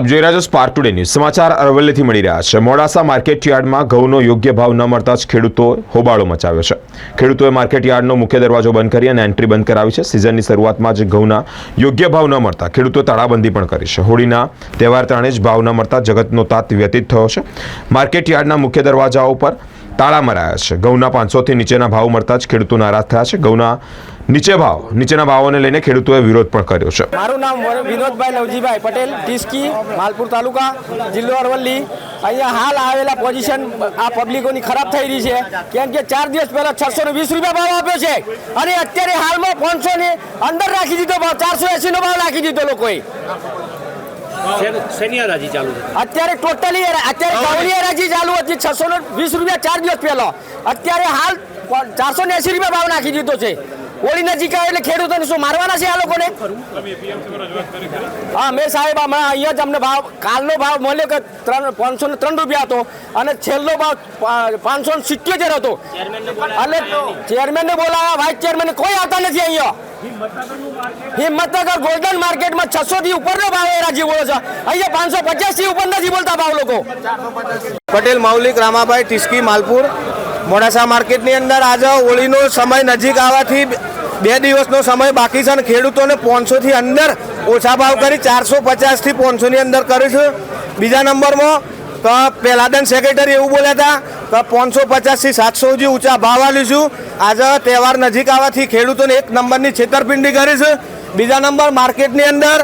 આપ જોઈ રહ્યા છો સ્પાર્ક ટુડે ન્યૂઝ સમાચાર અરવલ્લીથી મળી રહ્યા છે. મોડાસા માર્કેટ યાર્ડમાં ઘઉંનો યોગ્ય ભાવ ન મળતા જ ખેડૂતો હોબાળો મચાવ્યો છે. ખેડૂતોએ માર્કેટ યાર્ડનો મુખ્ય દરવાજો બંધ કરી અને એન્ટ્રી બંધ કરાવી છે. સિઝનની શરૂઆતમાં જ ઘઉંના યોગ્ય ભાવ ન મળતા ખેડૂતોએ તાળાબંધી પણ કરી છે. હોળીના તહેવાર તાણે જ ભાવ ન મળતા જગતનો તાત વ્યતીત થયો છે. માર્કેટ યાર્ડના મુખ્ય દરવાજાઓ પર તાળા મરાયા છે. ઘઉંના પાંચસોથી નીચેના ભાવ મળતા જ ખેડૂતો નારાજ થયા છે. ઘઉંના નીચે ભાવ નીચેના ભાવોને લઈને ખેડૂતોએ વિરોધ પણ કર્યો છે. મારું નામ વિનોદભાઈ નવજીભાઈ પટેલ ટીસ્કી માલપુર તાલુકા જિલ્લો અરવલ્લી. અહીંયા હાલ આવેલા પોઝિશન આ પબ્લિકોની ખરાબ થઈ રહી છે. કેમ કે ચાર દિવસ પહેલા છસો ને વીસ રૂપિયા ભાવ આપ્યો છે. અને અત્યારે હાલમાં પાંચસો ને અંદર રાખી દીધો ભાવ ચારસો એસી નો ભાવ રાખી દીધો લોકોએ. અત્યારે ટોટલી અત્યારે ગવની હરાજી ચાલુ હતી છસો ને વીસ રૂપિયા ચાર દિવસ પહેલા. અત્યારે હાલ ચારસો ને એસી રૂપિયા ભાવ નાખી દીધો છે. હોળી નજીક આવે એટલે ખેડૂતોને શું મારવાના છે આ લોકોને? હા મેં સાહેબ હમણાં અહીંયા જ અમને ભાવ કાલનો ભાવ મળ્યો કે ત્રણ પાંચસો ને ત્રણ રૂપિયા હતો અને છેલ્લો ભાવ પાંચસો ને સિત્યોતેર હતો. એટલે ચેરમેનને બોલાવ્યા વાઇસ ચેરમેન કોઈ આવતા નથી અહીંયા. હિંમતનગર ગોલ્ડન માર્કેટમાં છસો થી ઉપરનો ભાવ એ રાજી બોલો છે. અહીંયા પાંચસો પચાસથી ઉપર નથી બોલતા ભાવ લોકો. પટેલ મૌલિક રામાભાઈ ટીસ્કી માલપુર. મોડાસા માર્કેટની અંદર આજે હોળીનો સમય નજીક આવવાથી બે દિવસનો સમય બાકી છે અને ખેડૂતોને પાંચસોથી અંદર ઓછા ભાવ કરી ચારસો પચાસથી પાંચસોની અંદર કરીશું બીજા નંબરમાં તો પહેલાદન સેક્રેટરી એવું બોલ્યા હતા કે પાંચસો પચાસથી સાતસો સુધી ઊંચા ભાવ આવીશું આજે તહેવાર નજીક આવવાથી ખેડૂતોને એક નંબરની છેતરપિંડી કરીશું બીજા નંબર માર્કેટની અંદર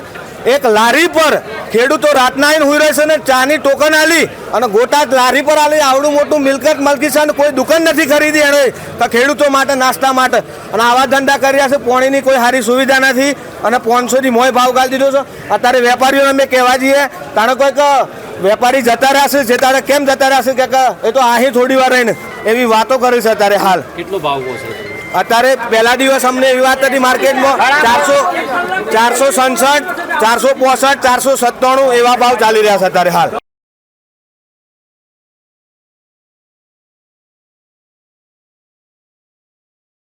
એક લારી પર ખેડૂતો રાતના આવીને હુઈ રહેશે ને ચાની ટોકન આલી અને ગોટા લારી પર આલી આવડું મોટું મિલકત મલકી છે કોઈ દુકાન નથી ખરીદી એણે. તો ખેડૂતો માટે નાસ્તા માટે. અને આવા ધંધા કર્યા છે પોણીની કોઈ સારી સુવિધા નથી અને પાંચસોથી મોય ભાવ ગાળી દીધો છે. અત્યારે વેપારીઓને અમે કહેવા જઈએ તાણે કોઈક વેપારી જતા રહેશે જે તારે કેમ જતા રહેશે કે એ તો અહીં થોડી વાર રહીને એવી વાતો કરી છે અત્યારે હાલ. કેટલો ભાવ છે? અત્યારે પહેલા દિવસ અમને એવી વાત હતી માર્કેટમાં ચારસો ચારસો સડસઠ ચારસો પોસઠ ચારસો સત્તાણું એવા ભાવ ચાલી રહ્યા છે અત્યારે હાલ.